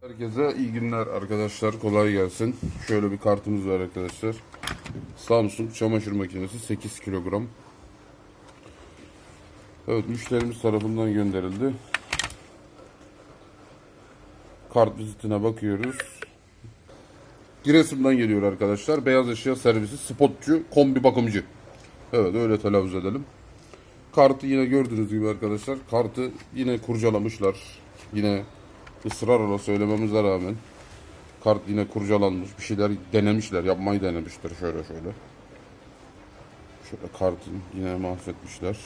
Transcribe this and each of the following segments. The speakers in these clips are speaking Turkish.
Herkese iyi günler arkadaşlar. Kolay gelsin. Şöyle bir kartımız var arkadaşlar. Samsung çamaşır makinesi 8 kilogram. Evet müşterimiz tarafından gönderildi. Kart vizitine bakıyoruz. Giresun'dan geliyor arkadaşlar. Beyaz eşya servisi, spotçu, kombi bakımcı. Evet öyle telaffuz edelim. Kartı yine gördüğünüz gibi arkadaşlar. Kartı yine kurcalamışlar. Yine ısrarla söylememize rağmen kart yine kurcalanmış. Bir şeyler denemişler. Yapmayı denemişler şöyle şöyle. Şöyle kartın yine mahvetmişler.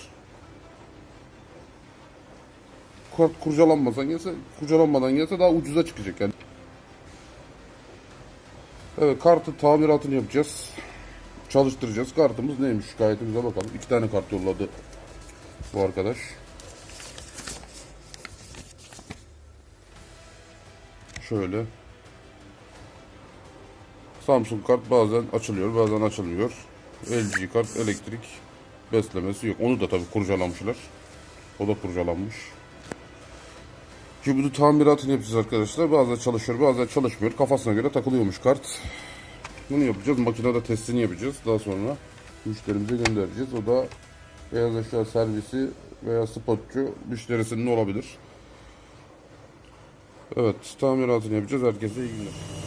Kart kurcalanmadan gelse, kurcalanmadan gelse daha ucuza çıkacak yani. Evet kartı tamiratını yapacağız. Çalıştıracağız. Kartımız neymiş şikayetimize bakalım. İki tane kart yolladı bu arkadaş. Şöyle. Samsung kart bazen açılıyor bazen açılmıyor. LG kart elektrik beslemesi yok. Onu da tabii kurcalamışlar. O da kurcalanmış. Şimdi bunu tamiratını yapacağız arkadaşlar. Bazen çalışıyor bazen çalışmıyor. Kafasına göre takılıyormuş kart. Bunu yapacağız. Makinede testini yapacağız. Daha sonra müşterimize göndereceğiz. O da beyaz eşya servisi veya spotçu müşterisinin olabilir. Evet, tamiratını yapacağız. Herkese iyi günler.